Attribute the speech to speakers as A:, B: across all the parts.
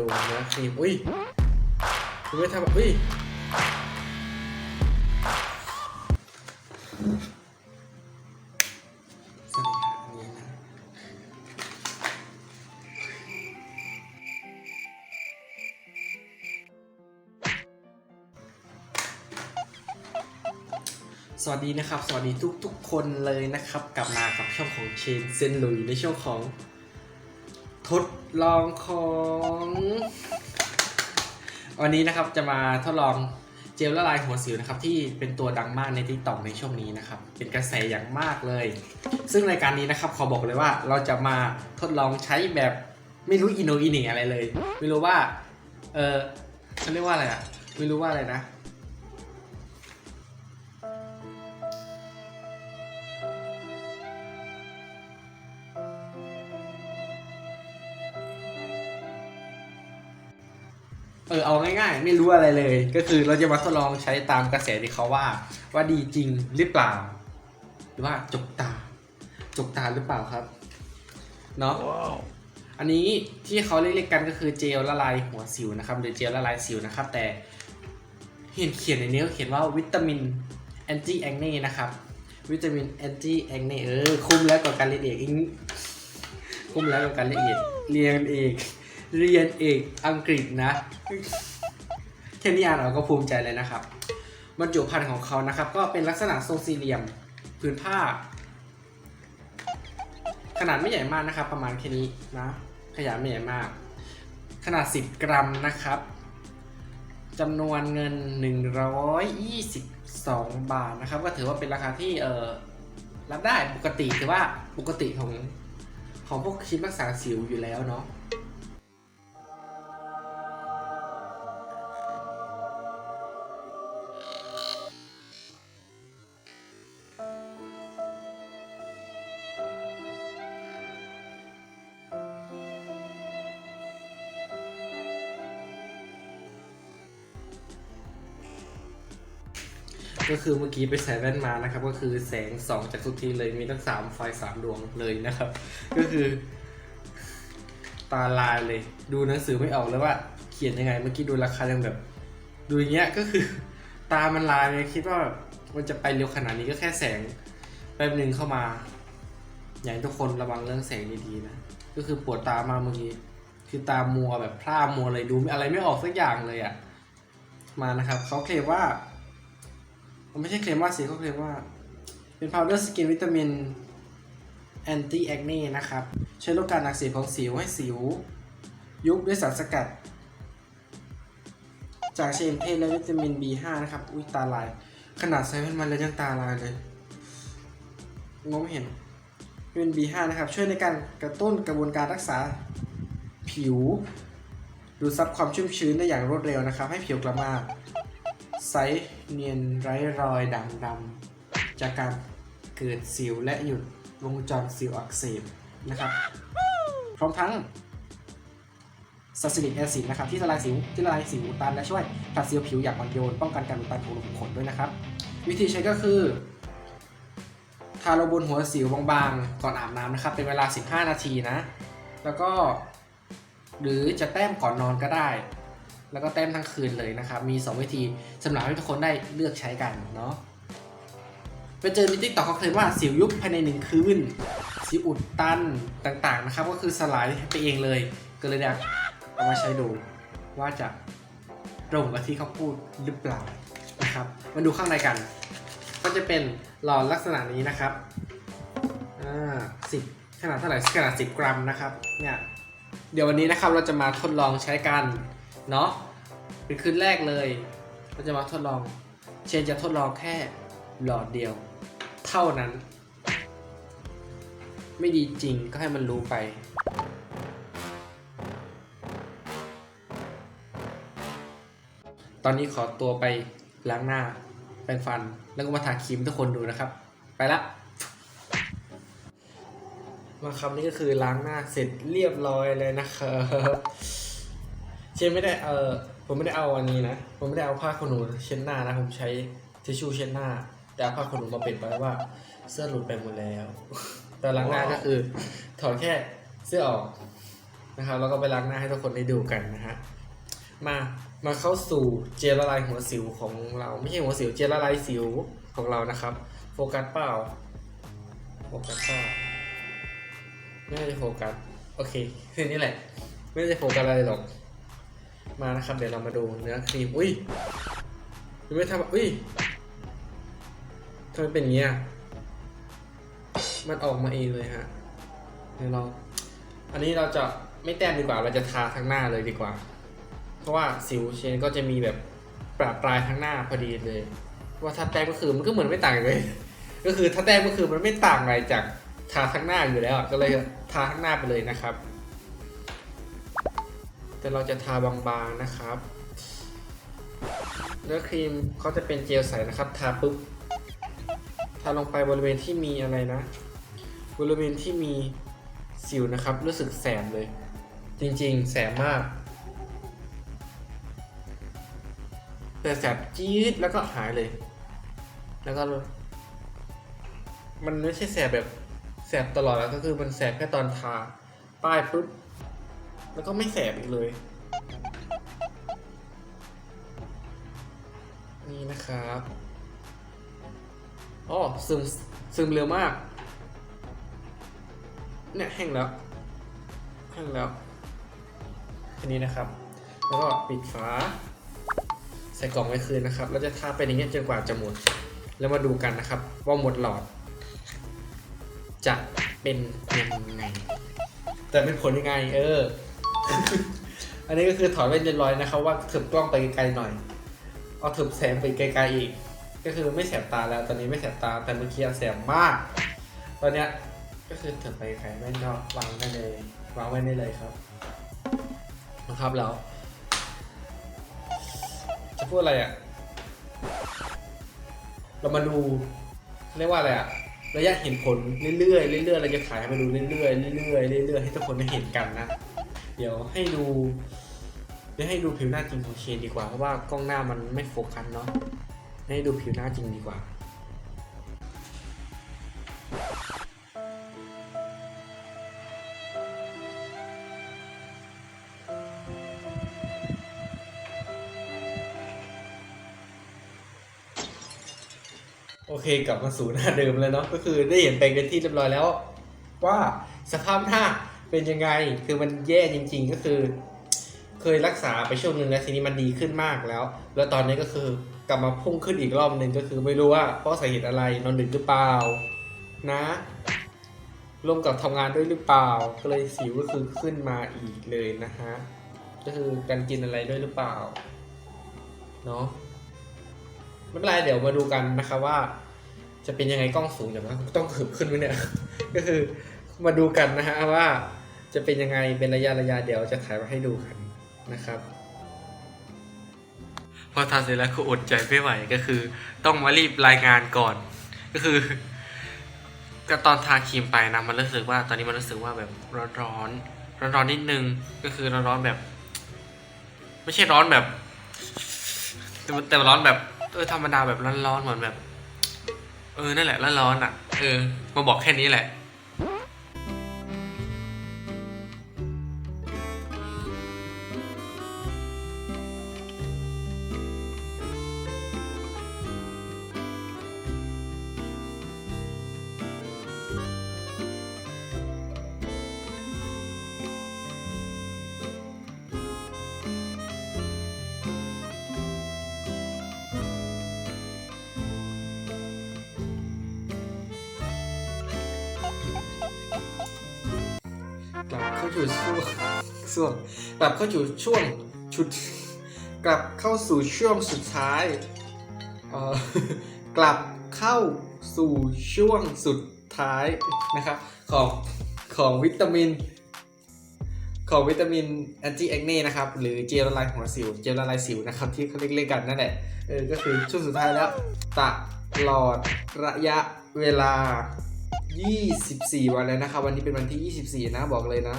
A: ดูนื้อครีม อุ้ยคุณไม่ทำอุ้ยสวัสดีนะครับ สวัสดีทุกๆคนเลยนะครับ กลับมากับช่องของเชนเซนหลุยในช่วงของ ทดลองของวันนี้นะครับจะมาทดลองเจลละลายหัวสิวนะครับที่เป็นตัวดังมากในทิกตอกในช่วงนี้นะครับเป็นกระแสอย่างมากเลย ซึ่งรายการนี้นะครับขอบอกเลยว่าเราจะมาทดลองใช้แบบไม่รู้อินโนอินหนิอะไรเลย ไม่รู้ว่าเออเขาเรียกว่าอะไรอะไม่รู้ว่าอะไรนะ เออเอาง่ายๆ ไม่รู้อะไรเลย ก็คือเราจะมาทดลองใช้ตามกระแสที่เขาว่า ว่าดีจริงหรือเปล่า หรือว่าจกตา จกตาหรือเปล่าครับเนาะอันนี้ที่เขาเรียกๆกันก็คือเจลละลายหัวสิวนะครับ หรือเจลละลายสิวนะครับ แต่เห็นเขียนในนี้ก็เขียนว่าวิตามินแอนตี้แองเน่นะครับ วิตามินแอนตี้แองเน่เออคุ้มแล้วกับการเรียนเอกอิงคุ้มแล้วกับการเรียนเอกเรียนเอก เรียนเอกอังกฤษนะแค่นี้อ่านเราก็ภูมิใจเลยนะครับ บรรจุภัณฑ์ของเขานะครับ ก็เป็นลักษณะทรงสี่เหลี่ยมผืนผ้า ขนาดไม่ใหญ่มากนะครับ ประมาณแค่นี้นะขยายไม่ใหญ่มาก ขนาด 10 กรัมนะครับจำนวนเงิน 122 บาทนะครับ ก็ถือว่าเป็นราคาที่เออรับได้ปกติถือว่าปกติของของพวกครีมรักษาสิวอยู่แล้วเนาะ ก็คือเมื่อกี้ไปใส่แว่นมานะครับ ก็คือแสงสองจากทุกทีเลยมีทั้งสามไฟสามดวงเลยนะครับ ก็คือ ตาลายเลย ดูหนังสือไม่ออกเลยว่า เขียนยังไง เมื่อกี้ดูราคายังแบบ ดูอย่างเงี้ยก็คือ ตามันลายเลยคิดว่ามันจะไปเร็วขนาดนี้ก็แค่แสงแป๊บหนึ่งเข้ามา อยากให้ทุกคนระวังเรื่องแสงดีๆนะก็คือปวดตามากเมื่อกี้คือตามัวแบบพร่ามัวเลยดูอะไรไม่ออกสักอย่างเลยอะ่ะมานะครับเขาเคลมว่า มไม่ใช่เคลมว่าสิเขาเคลมว่า เป็น powder skin วิตามิน anti acne นะครับ ช่วยลดการอักเสบของสิวให้สิว ยุบด้วยสารสกัด จากเชนเทและวิตามิน B5 นะครับ อุ้ยตาลาย ขนาดใส่แว่นมาแล้วยังตาลายเลยมองไม่เห็นวิตามิน B5 นะครับ ช่วยในการกระตุ้นกระบวนการรักษาผิว ดูดซับความชุ่มชื้นได้อย่างรวดเร็วนะครับ ให้ผิวกลับมา ไซส์เนียนไร้รอยด่างดำจากการเกิดสิวและหยุดวงจรสิวอักเสบนะครับพร้อมทั้งซัสซิลิกแอซิดนะครับที่ละลายสิวที่ละลายสิวอุดตันและช่วยผลัดเซลล์ผิวอย่างอ่อนโยนป้องกันการอุดตันของรูขุมขนด้วยนะครับ วิธีใช้ก็คือทาลงบนหัวสิวบางๆ ก่อนอาบน้ำนะครับ เป็นเวลา 15 นาทีนะ แล้วก็ หรือจะแต้มก่อนนอนก็ได้ แล้วก็แต้มทั้งคืนเลยนะครับ มี 2 วิธีสำหรับให้ทุกคนได้เลือกใช้กันเนาะไปเจอในติ๊กต็อกเขาเคลมว่าสิวยุบภายในหนึ่งคืนสิวอุดตันต่างๆนะครับ ก็คือสลายไปเองเลย ก็เลยเนี่ยเอามาใช้ดูว่าจะตรงกับที่เขาพูดหรือเปล่านะครับมาดูข้างในกัน ก็จะเป็นหลอดลักษณะนี้นะครับอ่าสิบขนาดเท่าไหร่ขนาดสิบกรัมนะครับเนี่ยเดี๋ยววันนี้นะครับเราจะมาทดลองใช้กัน เนาะเป็นคืนแรกเลยเราจะมาทดลอง เชนจะทดลองแค่หลอดเดียว เท่านั้น ไม่ดีจริงก็ให้มันรู้ไปตอนนี้ขอตัวไปล้างหน้าแปรงฟัน แล้วก็มาทาครีมทุกคนดูนะครับ ไปละ มาคำนี้ก็คือล้างหน้าเสร็จเรียบร้อยเลยนะครับ เชนไม่ได้เออผมไม่ได้เอาอันนี้นะ ผมไม่ได้เอาผ้าขนหนูเช็ดหน้านะ ผมใช้ทิชชู่เช็ดหน้า แต่เอาผ้าขนหนูมาปิดไว้ว่าเสื้อหลุดไปหมดแล้วแต่ล้างหน้าก็คือถอดแค่เสื้อออกนะครับ แล้วก็ไปล้างหน้าให้ทุกคนได้ดูกันนะฮะ มามาเข้าสู่เจลละลายหัวสิวของเรา ไม่ใช่หัวสิวเจลละลายสิวของเรานะครับ โฟกัสเปล่าโฟกัสเปล่าไม่น่าจะโฟกัสโอเคแค่นี้แหละ ไม่น่าจะโฟกัสอะไรหรอก มานะครับ เดี๋ยวเรามาดูเนื้อครีม อุ้ยยังไม่ทำอุ้ยทำไมเป็นอย่างนี้อะมันออกมาเองเลยฮะเดี๋ยวเรา อันนี้เราจะไม่แต้มดีกว่า เราจะทาทั้งหน้าเลยดีกว่า เพราะว่าสิวเชนก็จะมีแบบปราปลายทั้งหน้าพอดีเลย ว่าถ้าแต้มก็คือมันก็เหมือนไม่ต่างเลย ก็คือถ้าแต้มก็คือมันไม่ต่างอะไรจากทาทั้งหน้าอยู่แล้ว ก็เลยทาทั้งหน้าไปเลยนะครับ แต่เราจะทาบางๆนะครับ เนื้อครีมเขาจะเป็นเจลใสนะครับ ทาปุ๊บ ทาลงไปบริเวณที่มีอะไรนะ บริเวณที่มีสิวนะครับ รู้สึกแสบเลย จริงๆ แสบมากแต่แสบจี๊ดแล้วก็หายเลย แล้วก็ มันไม่ใช่แสบแบบแสบตลอดแล้วก็คือมันแสบแค่ตอนทาป้ายปุ๊บ แล้วก็ไม่แสบอีกเลย นี่นะครับอ๋อซึมซึมเร็วมาก เนี่ยแห้งแล้ว แห้งแล้วทีนี้นะครับ แล้วก็ปิดฝา ใส่กล่องไว้คืนนะครับ แล้วจะทาไปอย่างเงี้ยจนกว่าจะหมด แล้วมาดูกันนะครับ ว่าหมดหลอด จะเป็นยังไง แต่เป็นผลยังไง เออ อันนี้ก็คือถอดไว้เรียบร้อยนะครับ ว่าถึบกล้องไปไกลๆหน่อย เอาถึบแสงไปไกลๆอีก ก็คือไม่แสบตาแล้วตอนนี้ไม่แสบตาแต่เมื่อกี้แสบมาก ตอนเนี้ยก็คือถึงไปไกลไม่นอกวางได้เลยวางไว้ได้เลยครับนะครับแล้วจะพูดอะไรอะ เรามาดูเรียกว่าอะไรอะระยะเห็นผลเรื่อยๆเรื่อยๆเราจะถ่ายให้มาดูเรื่อยๆเรื่อยๆเรื่อยๆให้ทุกคนได้เห็นกันนะ เดี๋ยวให้ดูเดี๋ยวให้ดูผิวหน้าจริงของเชนดีกว่า เพราะว่ากล้องหน้ามันไม่โฟกัสเนาะให้ดูผิวหน้าจริงดีกว่าโอเคกลับมาสู่หน้าเดิมแล้วเนาะก็คือได้เห็นแปเป็นที่เรียบร้อยแล้ว ว่าสภาพหน้า เป็นยังไง คือมันแย่จริง ๆ ก็คือ เคยรักษาไปช่วงหนึ่งแล้วทีนี้มันดีขึ้นมากแล้ว แล้วตอนนี้ก็คือกลับมาพุ่งขึ้นอีกรอบหนึ่งก็คือไม่รู้ว่าเพราะสาเหตุอะไรนอนดึกหรือเปล่า นะร่วมกับทำงานด้วยหรือเปล่า ก็เลยสิวก็คือขึ้นมาอีกเลยนะฮะ ก็คือการกินอะไรด้วยหรือเปล่า เนาะไม่เป็นไรเดี๋ยวมาดูกันนะครับว่า จะเป็นยังไงกล้องสูงอย่างนั้นต้องขึบขึ้นไหมเนี่ย ก็คือมาดูกันนะฮะว่า จะเป็นยังไงเป็นระยะระยะเดี๋ยวจะถ่ายมาให้ดูกันนะครับ พอทำเสร็จแล้วคือดใจไม่ไหวก็คือ ต้องมารีบรายงานก่อน ก็คือก็ตอนทาครีมไปนะมันรู้สึกว่าตอนนี้มันรู้สึกว่าแบบร้อนร้อนร้อนร้อนๆนิดนึงก็คือร้อนร้อนๆแบบ ไม่ใช่ร้อนแบบแต่แต่ร้อนแบบเออธรรมดาแบบร้อนๆเหมือนแบบ เออนั่นแหละร้อนๆอะเออมาบอกแค่นี้แหละ กลับเข้าสู่ช่วงช่วงกลับเข้าสู่ช่วงชุด กลับเข้าสู่ช่วงสุดท้ายเอ่อกลับเข้าสู่ช่วงสุดท้ายนะครับของของวิตามิน ของวิตามินแอนตี้แอคเน่นะครับ หรือเจลละลายหัวสิวเจลละลายสิวนะครับ ที่เขาเรียกๆกันนั่นแหละเออก็คือช่วงสุดท้ายแล้วตลอดระยะเวลา 24 วันแล้วนะครับ วันนี้เป็นวันที่ 24 นะบอกเลยนะ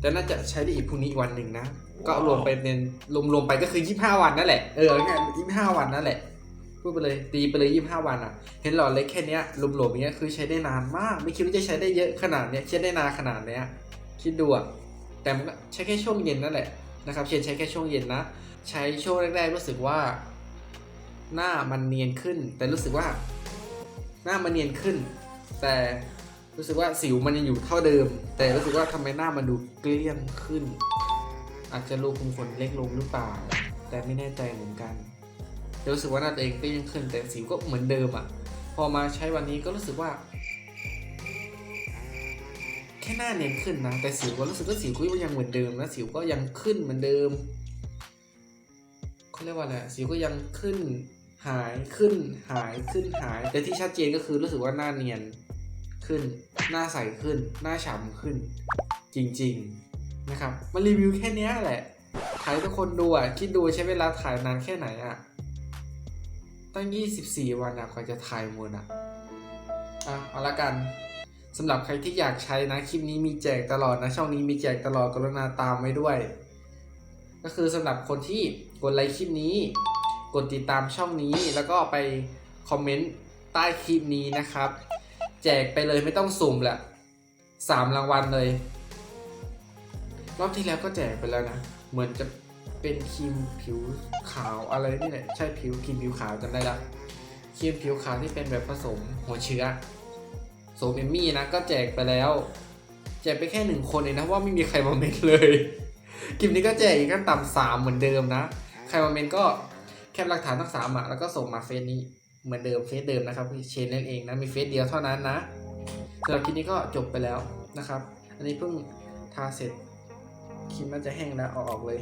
A: แต่น่าจะใช้ได้อีกพรุ่งนี้อีกวันหนึ่งนะ ก็รวมไปเป็นรวมๆไปก็คือ 25 วันนั่นแหละ เออง่25 วันนั่นแหละ พูดไปเลย ตีไปเลย 25 วันอะ เห็นหลอดเล็กแค่นี้รวมๆอย่างเงี้ยคือใช้ได้นานมาก ไม่คิดว่าจะใช้ได้เยอะขนาดเนี้ย ใช้ได้นานขนาดเนี้ย คิดดูอะ แต่มันก็ใช้แค่ช่วงเย็นนั่นแหละนะครับ เชนใช้แค่ช่วงเย็นนะ ใช้ช่วงแรกๆรู้สึกว่า หน้ามันเนียนขึ้น แต่รู้สึกว่า หน้ามันเนียนขึ้น แต่รู้สึกว่าสิวมันยังอยู่เท่าเดิม แต่รู้สึกว่าทำไมหน้ามันดูเกลี้ยงขึ้น อาจจะรูขุมขนเล็กลงหรือเปล่า แต่ไม่แน่ใจเหมือนกันแต่รู้สึกว่าหน้าตัวเองเกลี้ยงขึ้น แต่สิวก็เหมือนเดิมอะ พอมาใช้วันนี้ก็รู้สึกว่า แค่หน้าเนียนขึ้นนะแต่สิวก็รู้สึกว่าสิวก็ยังเหมือนเดิมนะสิวก็ยังขึ้นเหมือนเดิมเขาเรียกว่าอะไรสิวก็ยังขึ้นหายขึ้นหายขึ้นหาย แต่ที่ชัดเจนก็คือรู้สึกว่าหน้าเนียน ขึ้น หน้าใสขึ้น หน้าฉ่ำขึ้น จริงๆนะครับมารีวิวแค่นี้แหละถ่ายให้ทุกคนดูอะ คิดดูใช้เวลาถ่ายนานแค่ไหนอะ ตั้ง 24 วันอะกว่าจะถ่ายหมดอะอะเอาละกันสำหรับใครที่อยากใช้นะ คลิปนี้มีแจกตลอดนะ ช่องนี้มีแจกตลอดกรุณาตามไว้ด้วย ก็คือสำหรับคนที่กดไลค์คลิปนี้ กดติดตามช่องนี้แล้วก็ไปคอมเมนต์ใต้คลิปนี้นะครับ แจกไปเลยไม่ต้องสุ่มแหละสามรางวัลเลย รอบที่แล้วก็แจกไปแล้วนะ เหมือนจะเป็นครีมผิวขาวอะไรนี่แหละใช่ผิวครีมผิวขาวจำได้ละครีมผิวขาวที่เป็นแบบผสมหัวเชื้อโซเอมมี่นะก็แจกไปแล้ว แจกไปแค่หนึ่งคนเองนะว่าไม่มีใครมาเมนเลยคลิปนี้ก็แจกอีกขั้นต่ำสามเหมือนเดิมนะ ใครมาเมนก็แคปหลักฐานทั้งสามอะแล้วก็ส่งมาเฟซนี้ เหมือนเดิมเฟซเดิมนะครับเชนนั่นเองนะมีเฟซเดียวเท่านั้นนะสำหรับคลิปนี้ก็จบไปแล้วนะครับ อันนี้เพิ่งทาเสร็จครีมน่าจะแห้งแล้วออกเลย